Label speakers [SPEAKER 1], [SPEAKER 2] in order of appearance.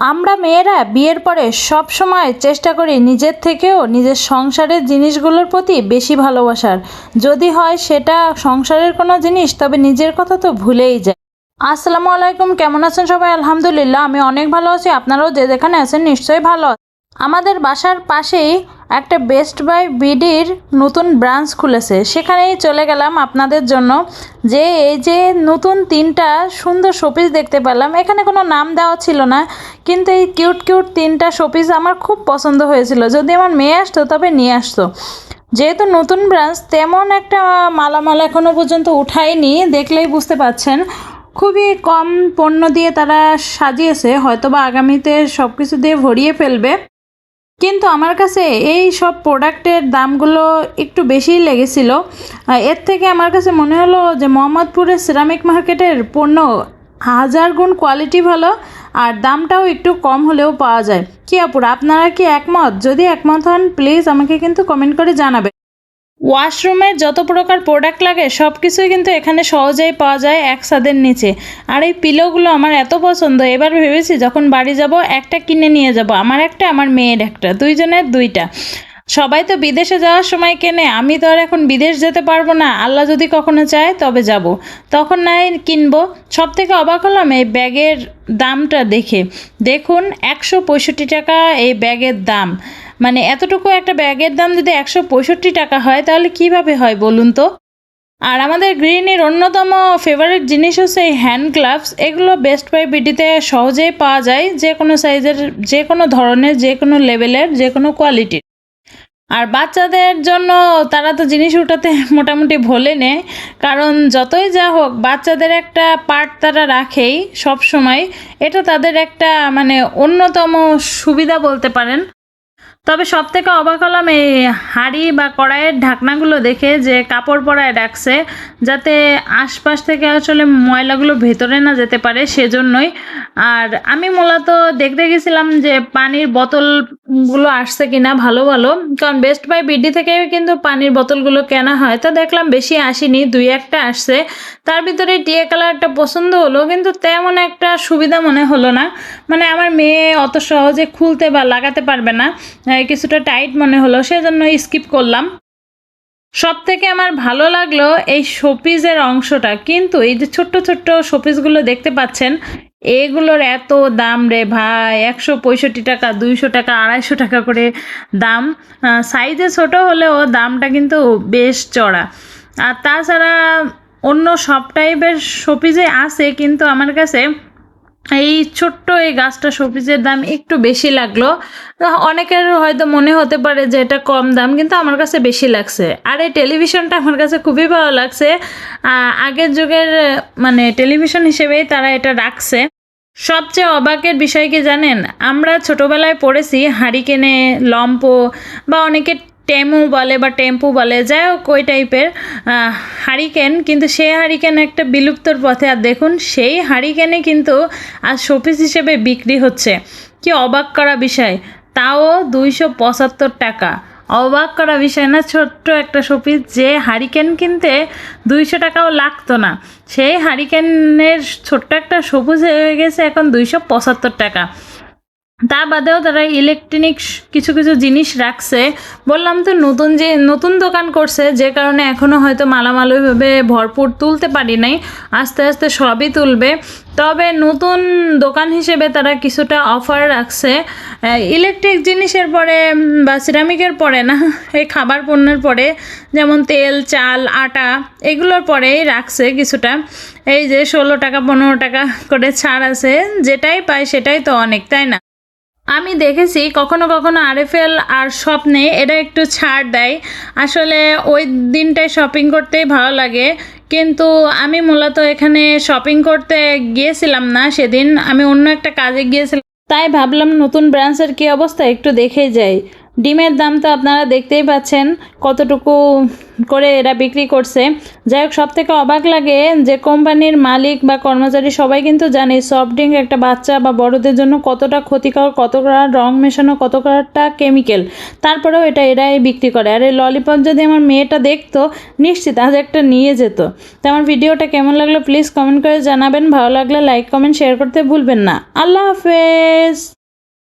[SPEAKER 1] আমরা মেয়েরা বিয়ের পরে সব সময় চেষ্টা করি নিজের থেকেও নিজের সংসারের জিনিসগুলোর প্রতি বেশি ভালোবাসার। যদি হয় সেটা সংসারের কোনো জিনিস, তবে নিজের কথা তো ভুলেই যায়। আসসালামু আলাইকুম, কেমন আছেন সবাই? আলহামদুলিল্লাহ, আমি অনেক ভালো আছি। আপনারাও যে যেখানে আছেন নিশ্চয়ই ভালো আমাদের বাসার পাশেই একটা বেস্ট বাই বিডির নতুন ব্রাঞ্চ খুলেছে। সেখানেই চলে গেলাম আপনাদের জন্য। যে এই যে নতুন তিনটা সুন্দর শোপিস দেখতে পেলাম, এখানে কোনো নাম দেওয়া ছিল না। কিন্তু এই কিউট কিউট তিনটা শোপিস আমার খুব পছন্দ হয়েছিল। যদি আমার মেয়ে আসতো, তবে নিয়ে আসতো। যেহেতু নতুন ব্রাঞ্চ, তেমন একটা মালামাল এখনও পর্যন্ত উঠায়নি। দেখলেই বুঝতে পাচ্ছেন, খুবই কম পণ্য দিয়ে তারা সাজিয়েছে। হয়তোবা আগামীতে সব কিছু দিয়ে ভরিয়ে ফেলবে। কিন্তু আমার কাছে এই সব প্রোডাক্টের দামগুলো একটু বেশিই লেগেছিল। এর থেকে আমার কাছে মনে হলো যে মোহাম্মদপুরের সিরামিক মার্কেটের পণ্য হাজার গুণ কোয়ালিটি ভালো। আর দামটাও একটু কম হলেও পাওয়া যায়। কি আপুরা, আপনারা কি একমত? যদি একমত হন প্লিজ আমাকে কিন্তু কমেন্ট করে জানাবেন। ওয়াশরুমের যত প্রকার প্রোডাক্ট লাগে সব কিছুই কিন্তু এখানে সহজেই পাওয়া যায় এক ছাদের নিচে। আর এই পিলোগুলো আমার এত পছন্দ, এবার ভেবেছি যখন বাড়ি যাব, একটা কিনে নিয়ে যাব। আমার একটা, আমার মেয়ের একটা, দুইজনের দুইটা। সবাই তো বিদেশে যাওয়ার সময় কেনে, আমি তো আর এখন বিদেশ যেতে পারব না, আল্লাহ যদি কখনো চায় তবে যাব। তখন নাই কিনবো। সব থেকে অবাক হলাম এই ব্যাগের দামটা দেখে। দেখুন, একশো পঁয়ষট্টি টাকা এই ব্যাগের দাম। মানে এতটুকু একটা ব্যাগের দাম যদি একশো পঁয়ষট্টি টাকা হয়, তাহলে কীভাবে হয় বলুন তো? আর আমাদের গৃহিণীর অন্যতম ফেভারিট জিনিস হচ্ছে এই হ্যান্ড গ্লাভস এগুলো বেস্ট বাই বিডিতে সহজেই পাওয়া যায় যে কোনো সাইজের যে কোনো ধরনের যে কোনো লেভেলের যে কোনো কোয়ালিটির আর বাচ্চাদের জন্য তারা তো জিনিস উঠাতে মোটামুটি ভোলে নেয়। কারণ যতই যা হোক, বাচ্চাদের একটা পার্ট তারা রাখেই সব সময়। এটা তাদের একটা মানে অন্যতম সুবিধা বলতে পারেন। তবে সব থেকে অবাক হলাম এই হাঁড়ি বা কড়াইয়ের ঢাকনাগুলো দেখে যে কাপড় পরায় রাখছে, যাতে আশপাশ থেকে আসলে ময়লাগুলো ভেতরে না যেতে পারে সেজন্যই। আর আমি মূলত দেখতে গেছিলাম যে পানির বোতলগুলো আসছে কিনা ভালো ভালো। কারণ বেস্ট বাই বিডি থেকে কিন্তু পানির বোতলগুলো কেনা হয়। তো দেখলাম বেশি আসেনি, দুই একটা আসছে। তার ভিতরে টিয়ে কালারটা পছন্দ হলো, কিন্তু তেমন একটা সুবিধা মনে হলো না। মানে আমার মেয়ে অত সহজে খুলতে বা লাগাতে পারবে না। কিছুটা টাইট মনে হলো, সেজন্য স্কিপ করলাম। সব থেকে আমার ভালো লাগল এই শোপিসের অংশটা। কিন্তু এই যে ছোট্ট ছোট্ট শোপিসগুলো দেখতে পাচ্ছেন, এগুলোর এত দাম রে ভাই। একশো পঁয়ষট্টি টাকা, দুইশো টাকা, আড়াইশো টাকা করে দাম। সাইজে ছোট হলেও দামটা কিন্তু বেশ চড়া। আর তাছাড়া অন্য সব টাইপের শোপিসে আছে, কিন্তু আমার কাছে এই ছোট্ট এই গাছটা শোপিসের দাম একটু বেশি লাগল। অনেকের হয়তো মনে হতে পারে যে এটা কম দাম, কিন্তু আমার কাছে বেশি লাগছে। আর এই টেলিভিশনটা আমার কাছে খুবই ভালো লাগছে। আগের যুগের মানে টেলিভিশন হিসেবেই তারা এটা রাখছে। সবচেয়ে অবাকের বিষয় কি জানেন? আমরা ছোটোবেলায় পড়েছি হারিকেনে, লম্পো বা অনেকে টেমু বলে বা টেম্পু বলে, যাই হোক, ওই টাইপের হারিকেন, কিন্তু সেই হারিকেন একটা বিলুপ্তর পথে, আর দেখুন, সেই হারিকেনে কিন্তু আজ শোপিস হিসেবে বিক্রি হচ্ছে। কি অবাক করা বিষয়, তাও দুইশো পঁচাত্তর টাকা। অবাক করা বিষয় না, ছোট্ট একটা শোপিস, যে হারিকেন কিনতে দুইশো টাকাও লাগতো না। সেই হারিকেনের ছোট্ট একটা সবুজ হয়ে গেছে এখন দুইশো পঁচাত্তর টাকা। তা বাদেও তারা ইলেকট্রনিক কিছু কিছু জিনিস রাখছে। বললাম তো নতুন যে, নতুন দোকান করছে, যে কারণে এখনও হয়তো মালামাল ওইভাবে ভরপুর তুলতে পারি নাই। আস্তে আস্তে সবই তুলবে। তবে নতুন দোকান হিসেবে তারা কিছুটা অফার রাখছে। ইলেকট্রিক জিনিসের পরে বা সিরামিকের পরে না, এই খাবার পণ্যের পরে, যেমন তেল, চাল, আটা, এগুলোর পরেই রাখছে কিছুটা। এই যে ষোলো টাকা, পনেরো টাকা করে ছাড় আছে, যেটাই পায় সেটাই তো অনেক, তাই না? আমি দেখেছি কখনো কখনো আরএফএল আর স্বপ্নে এটা একটু ছাড় দেয়। আসলে ওই দিনটায় শপিং করতেই ভালো লাগে। কিন্তু আমি মূলত এখানে শপিং করতে গিয়েছিলাম না সেদিন। আমি অন্য একটা কাজে গিয়েছিলাম। তাই ভাবলাম নতুন ব্রাঞ্চের কী অবস্থা একটু দেখে যাই। ডিমের দাম তো আপনারা দেখতেই পাচ্ছেন কতটুকু করে এরা বিক্রি করছে। যাই হোক সব থেকে অবাক লাগে যে কোম্পানির মালিক বা কর্মচারী সবাই কিন্তু জানে সফট ড্রিঙ্ক একটা বাচ্চা বা বড়দের জন্য কতটা ক্ষতিকর, কতটা রং মেশানো, কতটা কেমিক্যাল। তারপরেও এটা এরাই বিক্রি করে। আর এই ললিপপ যদি আমার মেয়েটা দেখতো, নিশ্চিত আজ একটা নিয়ে যেত। তো আমার ভিডিওটা কেমন লাগল প্লিজ কমেন্ট করে জানাবেন। ভালো লাগলে লাইক কমেন্ট শেয়ার করতে ভুলবেন না। আল্লাহ হাফেজ!